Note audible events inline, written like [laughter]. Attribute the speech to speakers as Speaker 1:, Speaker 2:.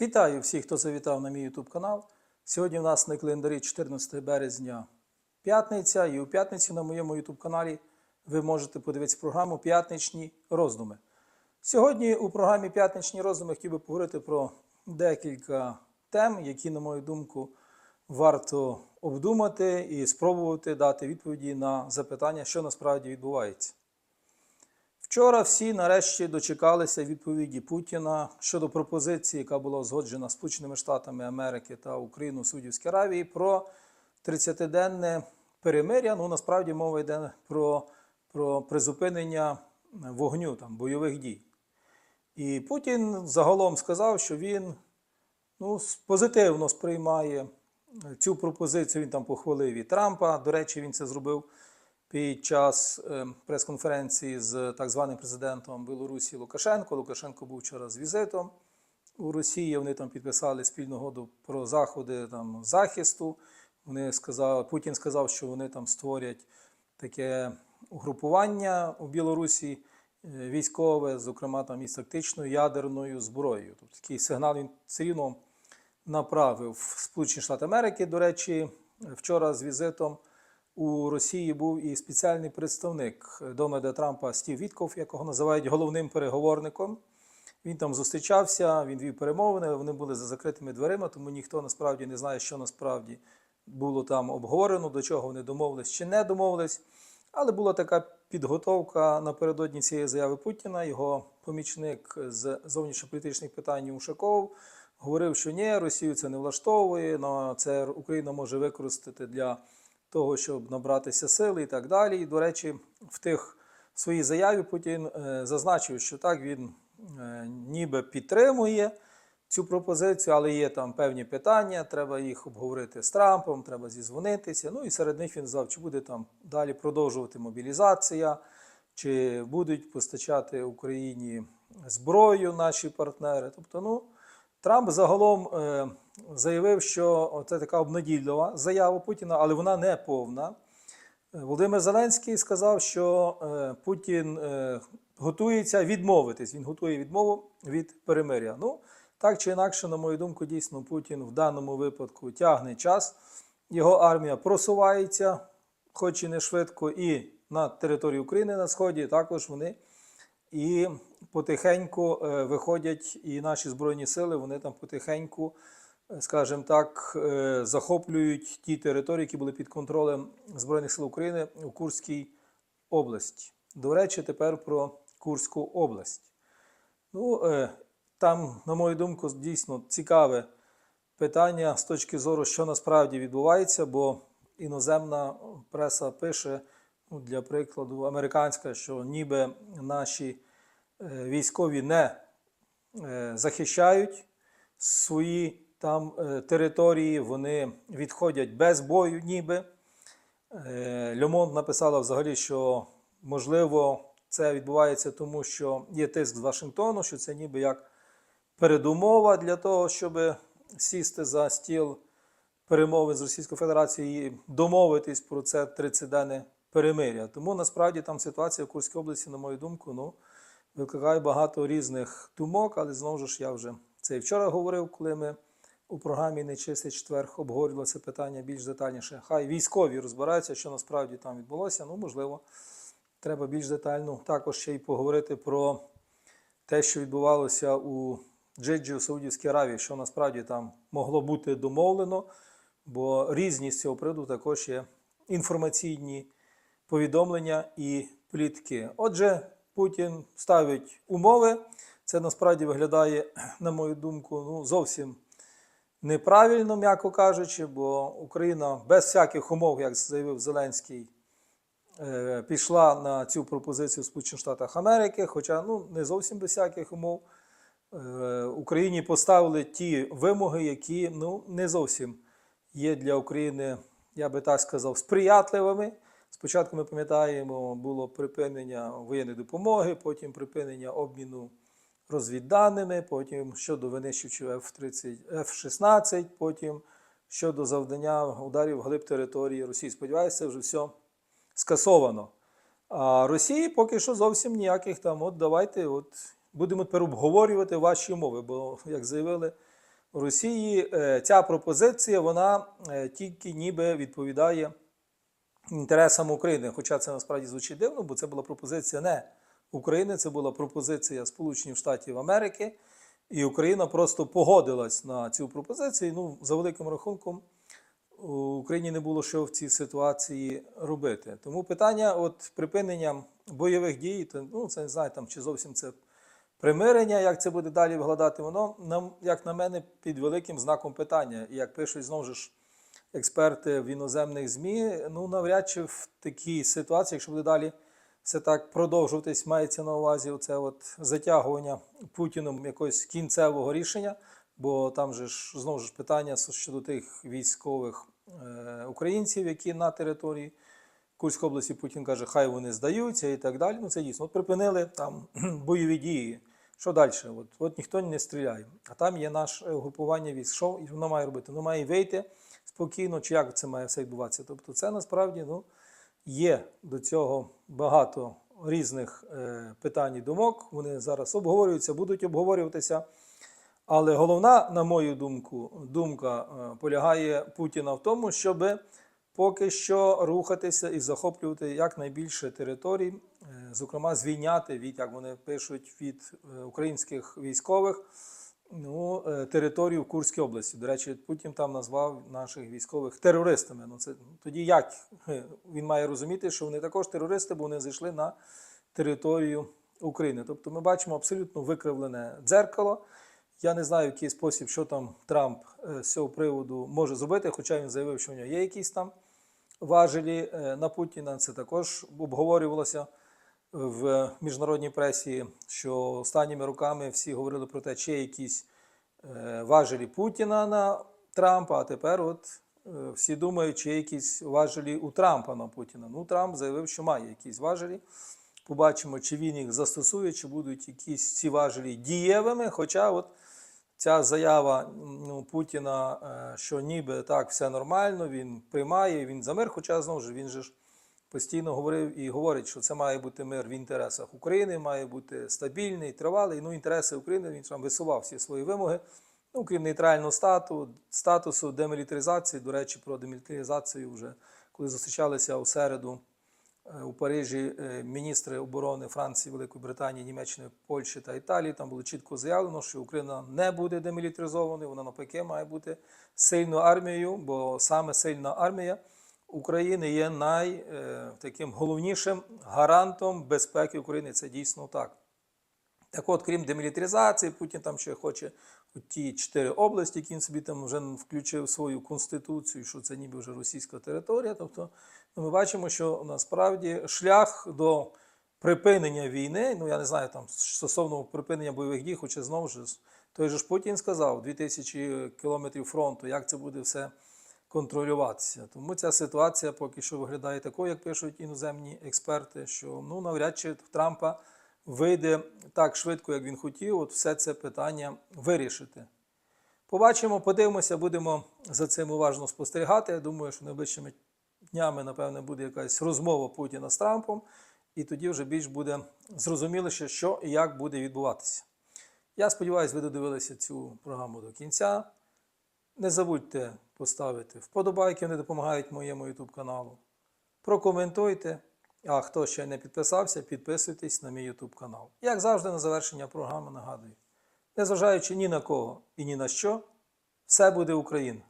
Speaker 1: Вітаю всіх, хто завітав на мій YouTube канал. Сьогодні в нас на календарі 14 березня п'ятниця, і у п'ятницю на моєму YouTube каналі ви можете подивитися програму П'ятничні роздуми. Сьогодні у програмі П'ятничні роздуми хотів би поговорити про декілька тем, які, на мою думку, варто обдумати і спробувати дати відповіді на запитання, що насправді відбувається. Вчора всі нарешті дочекалися відповіді Путіна щодо пропозиції, яка була узгоджена Сполученими Штатами Америки та Україною Суддівській Аравії про 30-денне перемиря. Ну насправді мова йде про, про призупинення вогню там, бойових дій. І Путін загалом сказав, що він ну, позитивно сприймає цю пропозицію. Він там похвалив і Трампа. До речі, він це зробив під час е, прес-конференції з так званим президентом Білорусі Лукашенко. Лукашенко був вчора з візитом у Росії. Вони там підписали спільну угоду про заходи там, захисту. Вони сказали, Путін сказав, що вони там створять таке угрупування у Білорусі е, військове, зокрема там із тактичною ядерною зброєю. Тобто такий сигнал він все рівно направив в Сполучені Штати Америки. До речі, вчора з візитом у Росії був і спеціальний представник Дональда Трампа Стів Вітков, якого називають головним переговорником. Він там зустрічався, він вів перемовини, вони були за закритими дверима, тому ніхто насправді не знає, що насправді було там обговорено, до чого вони домовились чи не домовились. Але була така підготовка напередодні цієї заяви Путіна. Його помічник з зовнішньополітичних питань Ушаков говорив, що ні, Росію це не влаштовує, але це Україна може використати для того, щоб набратися сили і так далі. І, до речі, в тих своїй заяві Путін е, зазначив, що так він е, ніби підтримує цю пропозицію, але є там певні питання, треба їх обговорити з Трампом, треба зізвонитися. Ну і серед них він сказав, чи буде там далі продовжувати мобілізація, чи будуть постачати Україні зброю наші партнери. Тобто, ну, Трамп загалом е, заявив, що це така обнадійлива заява Путіна, але вона не повна. Е, Володимир Зеленський сказав, що е, Путін готується відмовитись. Він готує відмову від перемиря. Ну, так чи інакше, на мою думку, дійсно Путін в даному випадку тягне час. Його армія просувається, хоч і не швидко, і на території України на сході також вони і потихеньку е, виходять, і наші збройні сили вони там потихеньку, е, скажімо так, е, захоплюють ті території, які були під контролем Збройних сил України у Курській області. До речі, тепер про Курську область. Ну, там, на мою думку, дійсно цікаве питання з точки зору, що насправді відбувається, бо іноземна преса пише, ну, для прикладу, американська, що ніби наші військові не е, захищають свої там е, території, вони відходять без бою, ніби. Е, Льомонт написала взагалі, що можливо це відбувається тому, що є тиск з Вашингтону, що це ніби як передумова для того, щоб сісти за стіл перемовин з Російською Федерацією і домовитись про це 30-денне перемиря. Тому насправді там ситуація в Курській області, на мою думку, ну, викликає багато різних думок, але знову ж я вже це і вчора говорив, коли ми у програмі Нечистий четверг обговорювали це питання більш детальніше. Хай військові розбираються, що насправді там відбулося. Ну, можливо, треба більш детально також ще й поговорити про те, що відбувалося у Джиджі у Саудівській Аравії, що насправді там могло бути домовлено, бо різні з цього приводу також є інформаційні повідомлення і плітки. Отже, Путін ставить умови. Це насправді виглядає, на мою думку, ну, зовсім неправильно, м'яко кажучи, бо Україна без всяких умов, як заявив Зеленський, е, пішла на цю пропозицію Сполучених Штатах Америки, хоча ну, не зовсім без всяких умов. Е, Україні поставили ті вимоги, які ну, не зовсім є для України, я би так сказав, сприятливими. Спочатку ми пам'ятаємо, було припинення воєнної допомоги, потім припинення обміну розвідданими, потім щодо винищувачів F-30, F-16, потім щодо завдання ударів глиб території Росії. Сподіваюся, це вже все скасовано. А Росії поки що зовсім ніяких там. От давайте от будемо тепер обговорювати ваші умови. Бо, як заявили Росії е, ця пропозиція вона е, тільки ніби відповідає інтересам України. Хоча це насправді звучить дивно, бо це була пропозиція не України, це була пропозиція Сполучених Штатів Америки, і Україна просто погодилась на цю пропозицію. Ну, за великим рахунком, Україні не було що в цій ситуації робити. Тому питання от припинення бойових дій, то, ну це не знаю, там чи зовсім це примирення, як це буде далі виглядати, воно нам, як на мене, під великим знаком питання. І як пишуть знову ж експерти в іноземних ЗМІ, ну навряд чи в такій ситуації, якщо буде далі все так продовжуватись, мається на увазі оце от затягування Путіном якогось кінцевого рішення, бо там же ж знову ж питання щодо тих військових е, українців, які на території. Курської області Путін каже, хай вони здаються і так далі. Ну це дійсно. От припинили там [clears throat] бойові дії. Що далі? От, от ніхто не стріляє. А там є наше угрупування військ. Що воно має робити? Воно має вийти спокійно, чи як це має все відбуватися. Тобто, це насправді ну, є до цього багато різних е, питань і думок. Вони зараз обговорюються, будуть обговорюватися. Але головна, на мою думку, думка е, полягає Путіна в тому, щоб поки що рухатися і захоплювати якнайбільше територій, е, зокрема звільняти від, як вони пишуть, від е, українських військових ну, е, територію в Курській області. До речі, Путін там назвав наших військових терористами. Ну це тоді як Е, він має розуміти, що вони також терористи, бо вони зайшли на територію України. Тобто ми бачимо абсолютно викривлене дзеркало. Я не знаю, в який спосіб, що там Трамп е, з цього приводу може зробити, хоча він заявив, що в нього є якісь там важелі на Путіна. Це також обговорювалося в міжнародній пресі, що останніми роками всі говорили про те, чи якісь е, важелі Путіна на Трампа, а тепер от е, всі думають, чи є якісь важелі у Трампа на Путіна. Ну, Трамп заявив, що має якісь важелі. Побачимо, чи він їх застосує, чи будуть якісь ці важелі дієвими. Хоча от ця заява ну, Путіна, е, що ніби так все нормально, він приймає, він за мир, хоча знову ж він же ж постійно говорив і говорить, що це має бути мир в інтересах України, має бути стабільний, тривалий. Ну, інтереси України він там висував всі свої вимоги. Ну, крім нейтрального стату, статусу демілітаризації. До речі, про демілітаризацію вже коли зустрічалися у середу е, у Парижі е, міністри оборони Франції, Великої Британії, Німеччини, Польщі та Італії. Там було чітко заявлено, що Україна не буде демілітаризованою, вона навпаки має бути сильною армією, бо саме сильна армія України є най, е, таким головнішим гарантом безпеки України. Це дійсно так. Так от, крім демілітаризації, Путін там ще хоче ті чотири області, які він собі там вже включив свою конституцію, що це ніби вже російська територія. Тобто ну, ми бачимо, що насправді шлях до припинення війни, ну я не знаю, там стосовно припинення бойових дій, хоча знову ж той же ж Путін сказав 2000 кілометрів фронту, як це буде все контролюватися. Тому ця ситуація поки що виглядає такою, як пишуть іноземні експерти, що ну навряд чи Трампа вийде так швидко, як він хотів, от все це питання вирішити. Побачимо, подивимося, будемо за цим уважно спостерігати. Я думаю, що найближчими днями, напевне, буде якась розмова Путіна з Трампом, і тоді вже більш буде зрозуміліше, що і як буде відбуватися. Я сподіваюся, ви додивилися цю програму до кінця. Не забудьте поставити вподобайки, вони допомагають моєму YouTube каналу. Прокоментуйте. А хто ще не підписався, підписуйтесь на мій YouTube канал. Як завжди, на завершення програми нагадую: незважаючи ні на кого і ні на що, все буде Україна.